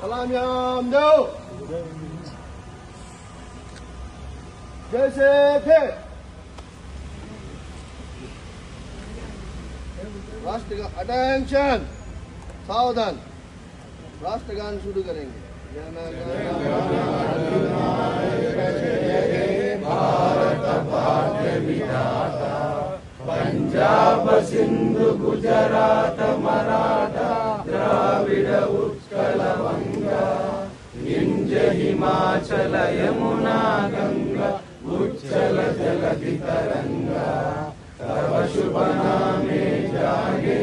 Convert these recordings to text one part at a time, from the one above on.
सलाम दो जैसे थे राष्ट्रगान अटेंशन सावधान राष्ट्रगान शुरू करेंगे शुभ नामे जागे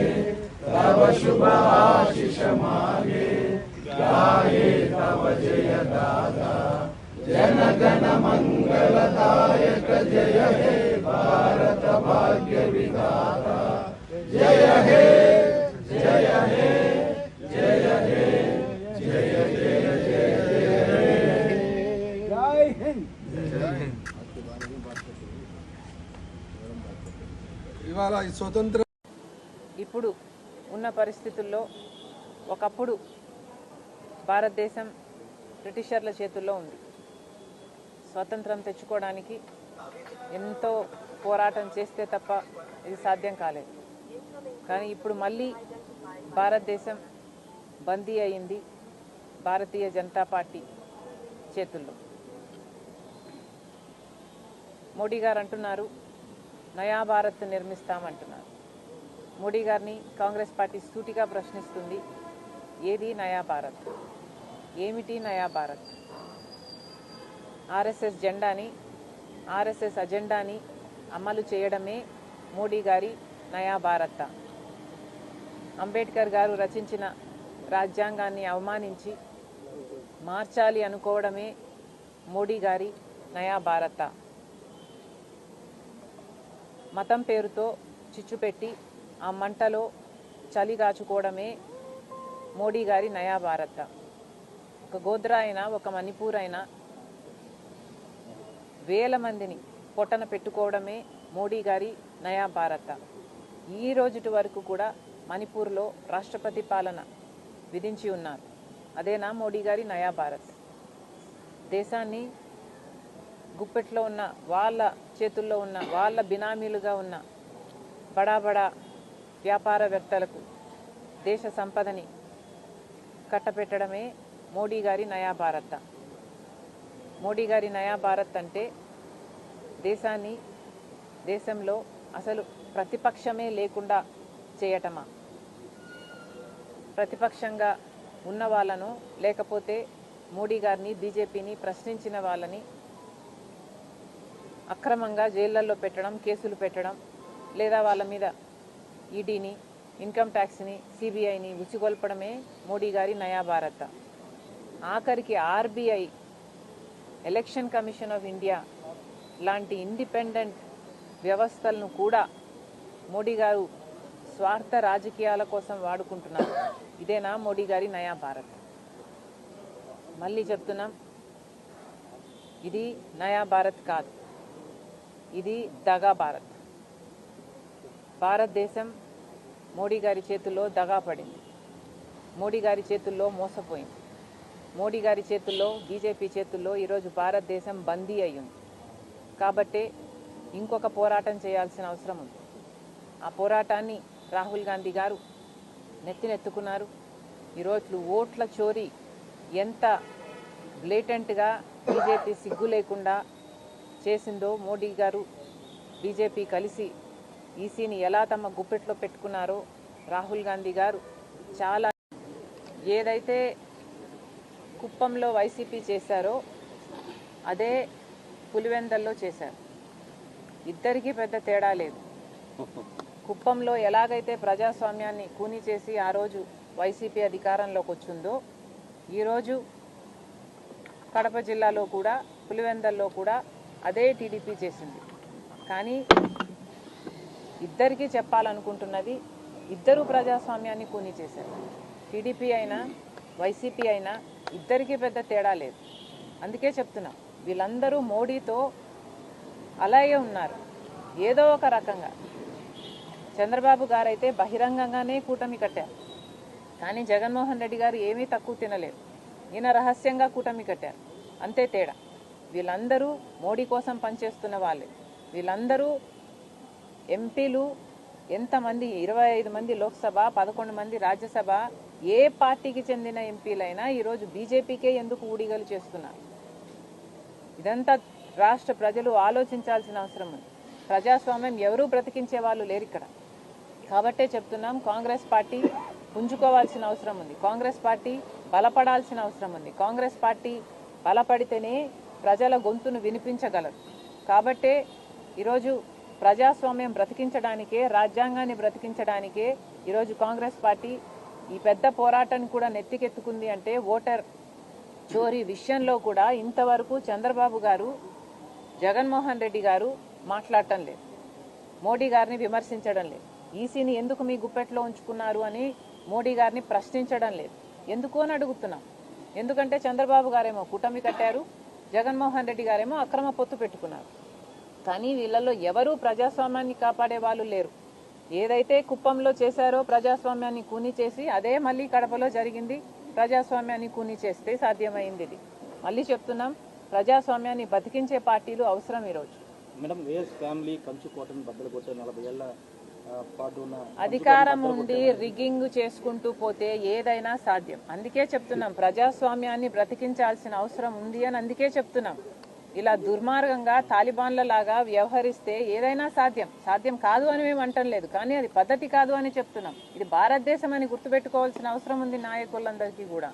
तब शुभ आशीष मागे। गाये तब जय दादा जन जन गण मंगलदायक जय हे भारत भाग्य विदा ద్వారా ఈ స్వతంత్ర ఇప్పుడు ఉన్న పరిస్థితుల్లో ఒకప్పుడు భారతదేశం బ్రిటిషర్ల చేతుల్లో ఉంది. స్వతంత్రం తెచ్చుకోవడానికి ఎంతో పోరాటం చేస్తే తప్ప ఇది సాధ్యం కాలేదు. కానీ ఇప్పుడు మళ్ళీ భారతదేశం బందీ అయింది భారతీయ జనతా పార్టీ చేతుల్లో. మోడీ గారు అంటున్నారు నయా భారత్ నిర్మిస్తామంటున్నారు. మోడీ గారిని కాంగ్రెస్ పార్టీ సూటిగా ప్రశ్నిస్తుంది. ఏది నయా భారత్? ఏమిటి నయా భారత్? ఆర్ఎస్ఎస్ జెండాని ఆర్ఎస్ఎస్ అజెండాని అమలు చేయడమే మోడీ గారి నయా భారత. అంబేద్కర్ గారు రచించిన రాజ్యాంగాన్ని అవమానించి మార్చాలి అనుకోవడమే మోడీ గారి నయా భారత. మతం పేరుతో చిచ్చు పెట్టి ఆ మంటలో చలిగాచుకోవడమే మోడీ గారి నయా భారత. ఒక గోద్రా అయినా ఒక మణిపూర్ అయినా వేల మందిని పొట్టన పెట్టుకోవడమే మోడీ గారి నయా భారత. ఈ రోజుటి వరకు కూడా మణిపూర్లో రాష్ట్రపతి పాలన విధించి ఉన్నారు. అదేనా మోడీ గారి నయా భారత్? దేశాన్ని గుప్పెట్లో ఉన్న వాళ్ళ చేతుల్లో ఉన్న వాళ్ళ బినామీలుగా ఉన్న బడా బడా వ్యాపారవేత్తలకు దేశ సంపదని కట్టపెట్టడమే మోడీ గారి నయా మోడీ గారి నయా భారత్ అంటే దేశాన్ని దేశంలో అసలు ప్రతిపక్షమే లేకుండా చేయటమా? ప్రతిపక్షంగా ఉన్న వాళ్ళను లేకపోతే మోడీ గారిని బీజేపీని ప్రశ్నించిన వాళ్ళని అక్రమంగా జైళ్ళలో పెట్టడం కేసులు పెట్టడం లేదా వాళ్ళ మీద ఈడీని ఇన్కమ్ ట్యాక్స్ని సిబిఐని ఉచిగొల్పడమే మోడీ గారి నయా భారత. ఆఖరికి RBI election commission of India లాంటి ఇండిపెండెంట్ వ్యవస్థలను కూడా మోడీ గారు స్వార్థ రాజకీయాల కోసం వాడుకుంటున్నారు. ఇదేనా మోడీ గారి నయా భారత్? మళ్ళీ చెప్తున్నాం. ఇది నయా భారత్ కాదు. ఇది దగా భారత్. భారతదేశం మోడీ గారి చేతుల్లో దగా పడింది. మోడీ గారి చేతుల్లో మోసపోయింది. మోడీ గారి చేతుల్లో బీజేపీ చేతుల్లో ఈరోజు భారతదేశం బందీ అయ్యింది. కాబట్టే ఇంకొక పోరాటం చేయాల్సిన అవసరం ఉంది. ఆ పోరాటాన్ని రాహుల్ గాంధీ గారు నెత్తినెత్తుకున్నారు. ఈరోజు ఓట్ల చోరీ ఎంత బ్లేటెంట్గా బీజేపీ సిగ్గు లేకుండా చేసిందో మోడీ గారు బీజేపీ కలిసి ఈసీని ఎలా తమ గుప్పెట్లో పెట్టుకున్నారో రాహుల్ గాంధీ గారు చాలా ఏదైతే కుప్పంలో వైసీపీ చేశారో అదే పులివెందల్లో చేశారు. ఇద్దరికీ పెద్ద తేడా లేదు. కుప్పంలో ఎలాగైతే ప్రజాస్వామ్యాన్ని కూని చేసి ఆ రోజు వైసీపీ అధికారంలోకి వచ్చిందో ఈరోజు కడప జిల్లాలో కూడా పులివెందల్లో కూడా అదే టీడీపీ చేసింది. కానీ ఇద్దరికీ చెప్పాలనుకుంటున్నది ఇద్దరు ప్రజాస్వామ్యాన్ని కూని చేశారు. టీడీపీ అయినా వైసీపీ అయినా ఇద్దరికీ పెద్ద తేడా లేదు. అందుకే చెప్తున్నా వీళ్ళందరూ మోడీతో అలాగే ఉన్నారు. ఏదో ఒక రకంగా. చంద్రబాబు గారైతే బహిరంగంగానే కూటమి కట్టారు. కానీ జగన్మోహన్ రెడ్డి గారు ఏమీ తక్కువ తినలేదు. ఈయన రహస్యంగా కూటమి కట్టారు. అంతే తేడా. వీళ్ళందరూ మోడీ కోసం పనిచేస్తున్న వాళ్ళే. వీళ్ళందరూ ఎంపీలు ఎంతమంది? ఇరవై ఐదు మంది లోక్సభ పదకొండు మంది రాజ్యసభ. ఏ పార్టీకి చెందిన ఎంపీలైనా ఈరోజు బీజేపీకే ఎందుకు ఊడిగలు చేస్తున్నారు? ఇదంతా రాష్ట్ర ప్రజలు ఆలోచించాల్సిన అవసరం ఉంది. ప్రజాస్వామ్యం ఎవరూ బ్రతికించే వాళ్ళు లేరు ఇక్కడ. కాబట్టే చెప్తున్నాం కాంగ్రెస్ పార్టీ పుంజుకోవాల్సిన అవసరం ఉంది. కాంగ్రెస్ పార్టీ బలపడాల్సిన అవసరం ఉంది. కాంగ్రెస్ పార్టీ బలపడితేనే ప్రజల గొంతును వినిపించగలరు. కాబట్టే ఈరోజు ప్రజాస్వామ్యం బ్రతికించడానికే రాజ్యాంగాన్ని బ్రతికించడానికే ఈరోజు కాంగ్రెస్ పార్టీ ఈ పెద్ద పోరాటాన్ని కూడా నెత్తికెత్తుకుంది అంటే ఓటర్ చోరీ విషయంలో కూడా ఇంతవరకు చంద్రబాబు గారు జగన్మోహన్ రెడ్డి గారు మాట్లాడటం లేదు. మోడీ గారిని విమర్శించడం లేదు. ఈసీని ఎందుకు మీ గుప్పెట్లో ఉంచుకున్నారు అని మోడీ గారిని ప్రశ్నించడం లేదు. ఎందుకు అని అడుగుతున్నాం. ఎందుకంటే చంద్రబాబు గారేమో కూటమి కట్టారు జగన్మోహన్ రెడ్డి గారేమో అక్రమ పొత్తు పెట్టుకున్నారు. కానీ వీళ్ళల్లో ఎవరూ ప్రజాస్వామ్యాన్ని కాపాడే వాళ్ళు లేరు. ఏదైతే కుప్పంలో చేశారో ప్రజాస్వామ్యాన్ని కూని చేసి అదే మళ్ళీ కడపలో జరిగింది ప్రజాస్వామ్యాన్ని కూని చేస్తే సాధ్యమైంది ఇది. మళ్ళీ చెప్తున్నాం ప్రజాస్వామ్యాన్ని బతికించే పార్టీలు అవసరం ఈరోజు. మేడం వేస్ ఫ్యామిలీ కంచు కోటను బద్దలు కొట్టే నలభై ఏళ్ళ అధికారం ఉండి రిగ్గింగ్ చేసుకుంటూ పోతే ఏదైనా సాధ్యం. అందుకే చెప్తున్నాం ప్రజాస్వామ్యాన్ని బ్రతికించాల్సిన అవసరం ఉంది అని అందుకే చెప్తున్నాం. ఇలా దుర్మార్గంగా తాలిబాన్ల లాగా వ్యవహరిస్తే ఏదైనా సాధ్యం. సాధ్యం కాదు అని మేము అంటం లేదు కానీ అది పద్ధతి కాదు అని చెప్తున్నాం. ఇది భారతదేశం అని గుర్తుపెట్టుకోవాల్సిన అవసరం ఉంది నాయకులందరికీ కూడా.